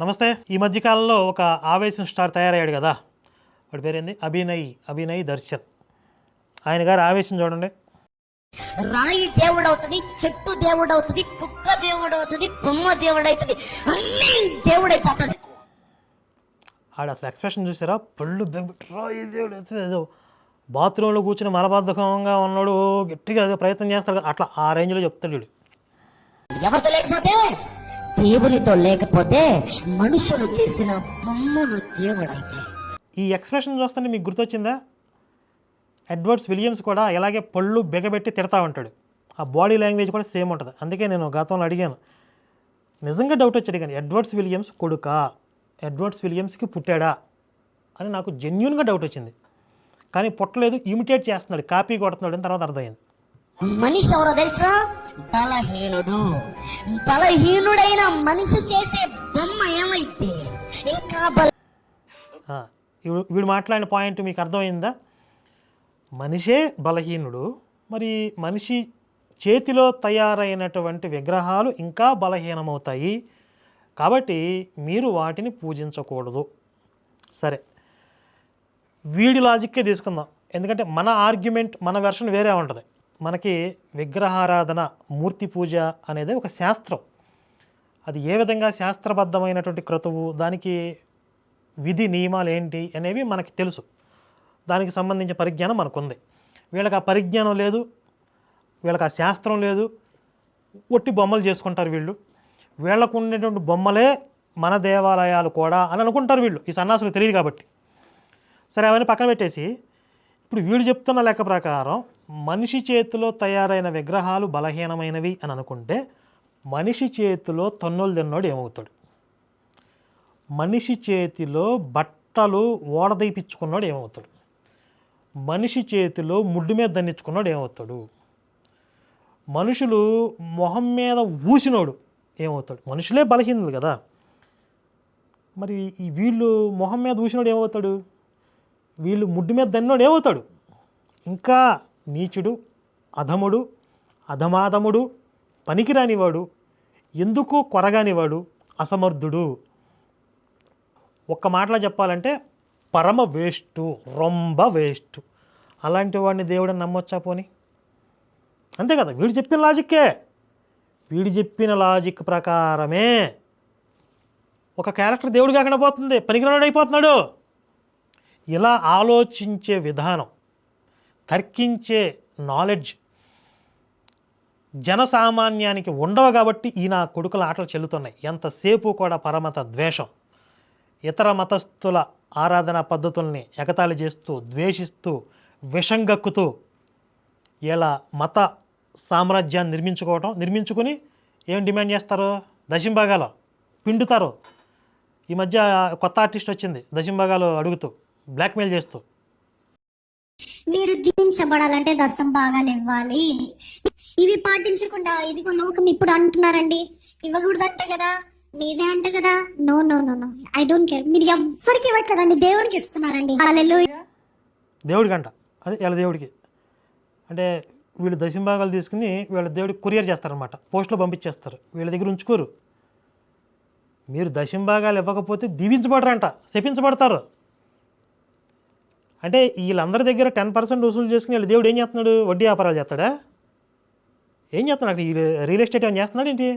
నమస్తే. ఈ మధ్యకాలంలో ఒక ఆవేశం స్టార్ తయారయ్యాడు కదా. వాడి పేరేంది? అభినయ్. అభినయ్ దర్శన్. ఆయన గారి ఆవేశం చూడండి. రాయి దేవుడు అవుతుంది చెట్టు దేవుడు అవుతుంది కుక్క దేవుడు అవుతుంది బొమ్మ దేవుడు అవుతుంది అన్ని దేవుడైపోతుంది ఆడ అసలు ఎక్స్ప్రెషన్ చూసారా? పళ్ళు బెంగ- రాయి దేవుడు ఏదో బాత్రూంలో కూర్చుని మలబద్ధకంగా ఉన్నాడు గట్టిగా ఏదో ప్రయత్నం చేస్తాడు. కదా, అట్లా ఆ రేంజ్లో చెప్తాడు వీడు. ఎవరితో లేకపోతే? దేవునితో లేకపోతే మనుషులు చేసిన దేవుడైతే. ఈ ఎక్స్ప్రెషన్ చూస్తుంటే మీకు గుర్తొచ్చిందా? ఎడ్వర్డ్స్ విలియమ్స్ కూడా ఇలాగే పళ్ళు బెగబెట్టి తిడతా ఉంటాడు. ఆ బాడీ లాంగ్వేజ్ కూడా సేమ్ ఉంటుంది. అందుకే నేను గతంలో అడిగాను. నిజంగా డౌట్ వచ్చాడు కానీ ఎడ్వర్డ్స్ విలియమ్స్ కొడుకా? ఎడ్వర్డ్స్ విలియమ్స్కి పుట్టాడా? అని నాకు జెన్యున్గా డౌట్ వచ్చింది. కానీ పుట్టలేదు ఇమిటేట్ చేస్తున్నాడు కాపీ కొడుతున్నాడు అని తర్వాత అర్థమైంది. మనిషి ఎవరో తెలుసా? బలహీనుడు. బలహీనుడైన మనిషి చేసే బొమ్మ ఏమైతే ఇంకా వీడు మాట్లాడిన పాయింట్ మీకు అర్థమైందా? మనిషే బలహీనుడు మరి మనిషి చేతిలో తయారైనటువంటి విగ్రహాలు ఇంకా బలహీనమవుతాయి. కాబట్టి మీరు వాటిని పూజించకూడదు. సరే. వీడి లాజిక్కే తీసుకుందాం. ఎందుకంటే మన ఆర్గ్యుమెంట్ మన వెర్షన్ వేరే ఉంటుంది. మనకి విగ్రహారాధన మూర్తి పూజ అనేది ఒక శాస్త్రం. అది ఏ విధంగా శాస్త్రబద్ధమైనటువంటి క్రతువు దానికి విధి నియమాలు ఏంటి అనేవి మనకి తెలుసు. దానికి సంబంధించిన పరిజ్ఞానం మనకుంది. వీళ్ళకి ఆ పరిజ్ఞానం లేదు వీళ్ళకి ఆ శాస్త్రం లేదు. ఒట్టి బొమ్మలు చేసుకుంటారు వీళ్ళు. వీళ్ళకు ఉండేటువంటి బొమ్మలే మన దేవాలయాలు కూడా అని అనుకుంటారు వీళ్ళు. ఈ సన్నాసులు తెలియదు కాబట్టి. సరే అవన్నీ పక్కన పెట్టేసి ఇప్పుడు వీడు చెప్తున్న లెక్క ప్రకారం మనిషి చేతిలో తయారైన విగ్రహాలు బలహీనమైనవి అని అనుకుంటే మనిషి చేతిలో తన్నులు తిన్నోడు ఏమవుతాడు? మనిషి చేతిలో బట్టలు ఓడదీపించుకున్నాడు ఏమవుతాడు? మనిషి చేతిలో ముడ్డు మీద దండించుకున్నాడు ఏమవుతాడు? మనుషులు మొహం మీద ఊసినోడు ఏమవుతాడు? మనుషులే బలహీనులు కదా. మరి ఈ వీళ్ళు మొహం మీద ఊసినోడు ఏమవుతాడు? వీళ్ళు ముడ్డు మీద దన్నోడు ఏమవుతాడు? ఇంకా నీచుడు అధముడు అధమాధముడు పనికిరానివాడు ఎందుకు కొరగానివాడు? అసమర్థుడు. ఒక్క మాటలో చెప్పాలంటే పరమ వేస్ట్ రొంబ వేస్ట్ అలాంటి వాడిని దేవుడిని నమ్మొచ్చా పోని? అంతే కదా వీడు చెప్పిన లాజిక్కే. వీడు చెప్పిన లాజిక్ ప్రకారమే. ఒక క్యారెక్టర్ దేవుడు కాకుండా పోతుంది పనికిరాడు అయిపోతున్నాడు. ఇలా ఆలోచించే విధానం తర్కించే నాలెడ్జ్ జనసామాన్యానికి ఉండవు కాబట్టి ఈ నా కొడుకుల ఆటలు చెల్లుతున్నాయి. ఎంతసేపు కూడా పరమత ద్వేషం ఇతర మతస్థుల ఆరాధనా పద్ధతుల్ని ఎగతాళి చేస్తూ ద్వేషిస్తూ విషం గక్కుతూ ఇలా మత సామ్రాజ్యాన్ని నిర్మించుకోవటం నిర్మించుకుని ఏం డిమాండ్ చేస్తారు? దశంభాగాలు పిండుతారు. ఈ మధ్య కొత్త ఆర్టిస్ట్ వచ్చింది దశింభాగాలు అడుగుతూ. బ్లాక్మెయిల్ చేస్తూ. మీరు దీవించబడాలంటే దశం భాగాలు ఇవ్వాలి ఇవి పాటించకుండా ఇదిగో లోకం ఇప్పుడు అంటున్నారండి. ఇవ్వకూడదంట కదా మీదే అంట కదా. No no no no. I don't care. మీరు ఎవ్వరికి ఇవ్వట్లేదండి. దేవుడికి ఇస్తున్నారండి. దేవుడికి అంట అదే వీళ్ళ దేవుడికి. అంటే వీళ్ళు దశంభాగాలు తీసుకుని వీళ్ళ దేవుడికి కొరియర్ చేస్తారనమాట పోస్ట్లో పంపించేస్తారు. వీళ్ళ దగ్గర ఉంచుకోరు. మీరు దశంభాగాలు ఇవ్వకపోతే దీవించబడరంట. శపించబడతారు. అంటే వీళ్ళందరి దగ్గర టెన్ పర్సెంట్ వసూలు చేసుకుని వీళ్ళ దేవుడు ఏం చేస్తున్నాడు? వడ్డీ వ్యాపారాలు చేస్తాడా? ఏం చేస్తున్నాడు? ఈ రియల్ ఎస్టేట్ ఏమైనా చేస్తున్నాడు ఏంటి?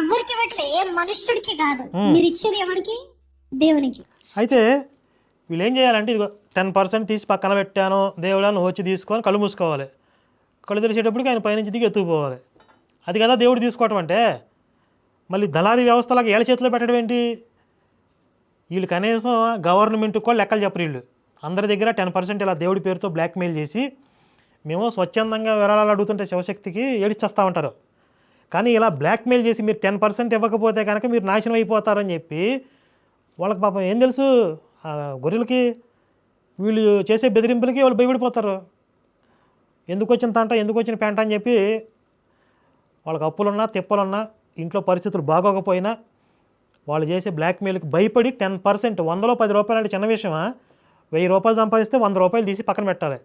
ఎవరికి ఇవ్వట్లే? మనుష్యుడికి కాదు. మీరు ఇచ్చేది ఎవరికి? దేవునికి. అయితే వీళ్ళు ఏం చేయాలంటే ఇదిగో టెన్ పర్సెంట్ తీసి పక్కన పెట్టాను దేవుడా నువ్వు వచ్చి తీసుకొని కళ్ళు మూసుకోవాలి. కళ్ళు తెరిచేటప్పటికి ఆయన పైనుంచి దిగి ఎత్తుకుపోవాలి. అది కదా దేవుడు తీసుకోవటం అంటే. మళ్ళీ దళారీ వ్యవస్థలాగా ఏళ్ళ చేతిలో పెట్టడం ఏంటి? వీళ్ళు కనీసం గవర్నమెంట్కి కూడా లెక్కలు చెప్పరు వీళ్ళు. అందరి దగ్గర టెన్ పర్సెంట్ ఇలా దేవుడి పేరుతో బ్లాక్మెయిల్ చేసి మేము స్వచ్ఛందంగా విరాళాలు అడుగుతుంటే శివశక్తికి ఏడిచేస్తూ ఉంటారు. కానీ ఇలా బ్లాక్మెయిల్ చేసి మీరు టెన్ పర్సెంట్ ఇవ్వకపోతే కనుక మీరు నాశనం అయిపోతారని చెప్పి వాళ్ళకి పాపం ఏం తెలుసు? గొర్రెలకి వీళ్ళు చేసే బెదిరింపులకి వాళ్ళు భయపడిపోతారు. ఎందుకు వచ్చిన తంట ఎందుకు వచ్చిన పెంట అని చెప్పి వాళ్ళకి అప్పులున్నా తిప్పలున్నా ఇంట్లో పరిస్థితులు బాగోకపోయినా వాళ్ళు చేసే బ్లాక్మెయిల్కి భయపడి టెన్ పర్సెంట్ వందలో పది రూపాయలు అంటే చిన్న విషయమా? వెయ్యి రూపాయలు సంపాదిస్తే వంద రూపాయలు తీసి పక్కన పెట్టాలి.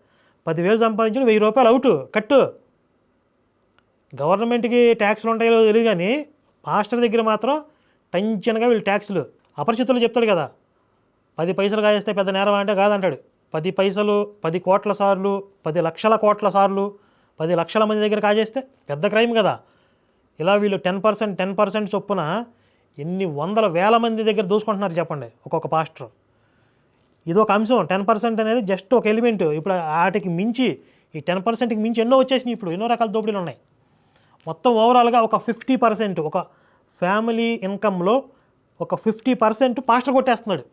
పదివేలు సంపాదించిన వెయ్యి రూపాయలు అవుట్ కట్టు. గవర్నమెంట్కి ట్యాక్స్లు ఉంటాయో తెలియదు కానీ పాస్టర్ దగ్గర మాత్రం టెన్షన్గా వీళ్ళు ట్యాక్స్లు అపరిచితులు చెప్తాడు కదా. పది పైసలు కాజేస్తే పెద్ద నేరం అంటే కాదంటాడు. పది పైసలు పది కోట్ల సార్లు పది లక్షల కోట్ల సార్లు పది లక్షల మంది దగ్గర కాజేస్తే పెద్ద క్రైమ్ కదా. ఇలా వీళ్ళు టెన్ పర్సెంట్ టెన్ పర్సెంట్ చొప్పున ఎన్ని వందల వేల మంది దగ్గర దూసుకుంటున్నారు చెప్పండి ఒక్కొక్క పాస్టర్. ఇది ఒక అంశం టెన్ పర్సెంట్ అనేది జస్ట్ ఒక ఎలిమెంట్. ఇప్పుడు వాటికి మించి ఈ టెన్ పర్సెంట్కి మించి ఎన్నో వచ్చేసినాయి ఇప్పుడు ఎన్నో రకాల దోపిడీలు ఉన్నాయి. మొత్తం ఓవరాల్గా ఒక ఫిఫ్టీ పర్సెంట్ ఒక ఫ్యామిలీ ఇన్కంలో ఒక ఫిఫ్టీ పర్సెంట్ పాస్టర్ కొట్టేస్తున్నాడు.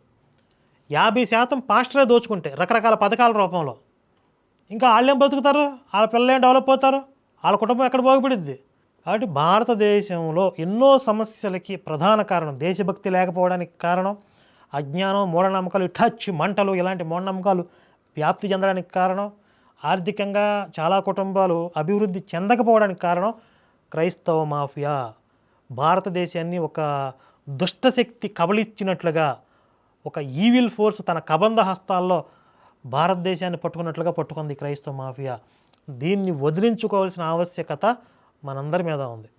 యాభై శాతం పాస్టరే దోచుకుంటే రకరకాల పథకాల రూపంలో. ఇంకా వాళ్ళేం బతుకుతారు? వాళ్ళ పిల్లలేం డెవలప్ అవుతారు? వాళ్ళ కుటుంబం ఎక్కడ బాగుపడిద్ది? కాబట్టి భారతదేశంలో ఎన్నో సమస్యలకి ప్రధాన కారణం దేశభక్తి లేకపోవడానికి కారణం అజ్ఞానం మూఢనమ్మకాలు టచ్ మంటలు ఇలాంటి మూఢనమ్మకాలు వ్యాప్తి చెందడానికి కారణం ఆర్థికంగా చాలా కుటుంబాలు అభివృద్ధి చెందకపోవడానికి కారణం క్రైస్తవ మాఫియా. భారతదేశాన్ని ఒక దుష్టశక్తి కబలిచ్చినట్లుగా ఒక ఈవిల్ ఫోర్స్ తన కబంధ హస్తాల్లో భారతదేశాన్ని పట్టుకున్నట్లుగా పట్టుకుంది క్రైస్తవ మాఫియా. దీన్ని వదిలించుకోవాల్సిన ఆవశ్యకత మనందరి మీద ఉంది.